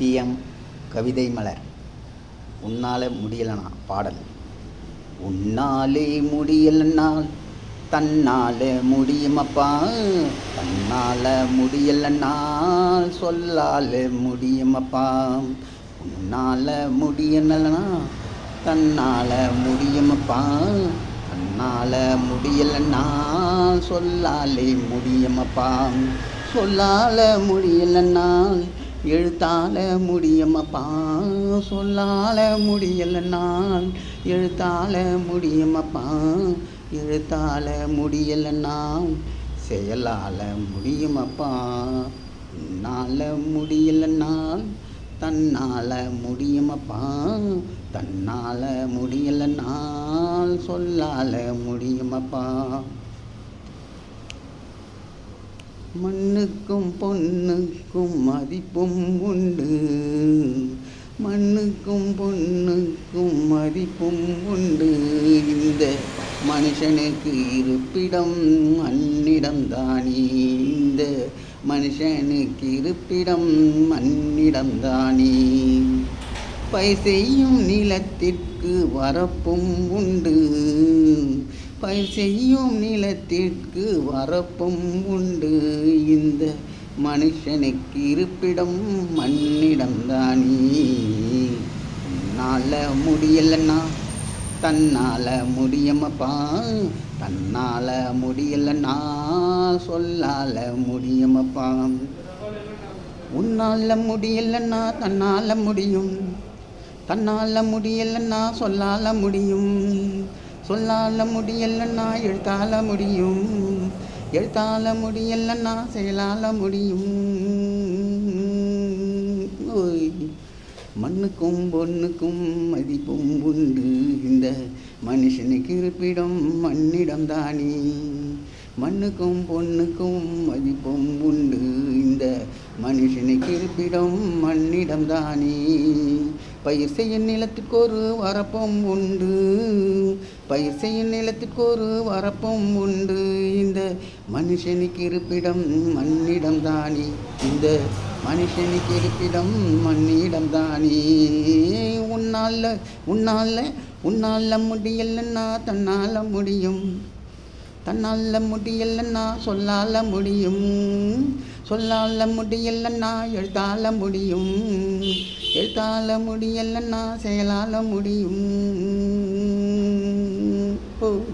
DM கவிதை மலர். உன்னால் முடியலனா பாடல். உன்னாலே முடியலன்னா தன்னால முடியுமப்பா. தன்னால முடியலன்னா சொல்லால் முடியுமப்பா. உன்னால் முடியலன்னா தன்னால முடியுமப்பா. தன்னால முடியலன்னா சொல்லாலே முடியுமப்பா. சொல்லால முடியலன்னா எழுத்தால முடியமப்பா? சொல்லால முடியலனால் எழுத்தால முடியமப்பா? எழுத்தால முடியலனால் செயலால முடியுமப்பா? உன்னால முடியலனால் தன்னால் முடியுமப்பா? தன்னால் முடியலனால் சொல்லால முடியுமப்பா? மண்ணுக்கும் பொண்ணுக்கும் மதிப்பும் உண்டு. மண்ணுக்கும் பொண்ணுக்கும் மதிப்பும் உண்டு. இந்த மனுஷனுக்கு இருப்பிடம் மண்ணிடம் தானே. இந்த மனுஷனுக்கு இருப்பிடம் மண்ணிடம் தானே. பயிர் செய்யும் நிலத்திற்கு வரப்பும் உண்டு. பயிர் செய்யும் நிலத்திற்கு வரப்பும் உண்டு. இந்த மனுஷனுக்கு இருப்பிடம் மண்ணிடம்தானே. தானே முடியலன்னா தன்னால் முடியமப்பா தன்னால முடியலன்னா சொல்லால் முடியமப்பா. உன்னால் முடியலன்னா தன்னால் முடியும். தன்னால் முடியலன்னா சொல்லால் முடியும். சொல்லால முடியலன்னா எழுத்தால முடியும். எழுத்தால முடியலன்னா செயலால முடியும். மண்ணுக்கும் பொண்ணுக்கும் மதிப்பும் உண்டு. இந்த மனுஷனுக்கு இருப்பிடம் மண்ணிடம் தானே மண்ணுக்கும் பொண்ணுக்கும் மதிப்பும் உண்டு. இந்த மனுஷனுக்கு இருப்பிடம் மண்ணிடம் தானே பயிர் செய்யும் நிலத்துக்கு ஒரு வரப்பும் உண்டு. பயிர் செய்யும் நிலத்துக்கு ஒரு வரப்பும் உண்டு. இந்த மனுஷனுக்கு இருப்பிடம் மண்ணிடம் தானே. இந்த மனுஷனுக்கு இருப்பிடம் மண்ணிடம் தானே. உன்னால உன்னால உன்னால முடியலன்னா தன்னால முடியும். தன்னால முடியலன்னா சொல்லால முடியும். சொல்லால முடியலன்னா எழுத்தால முடியும். எழுத்தால முடியலன்னா செயலால முடியும். ஓ.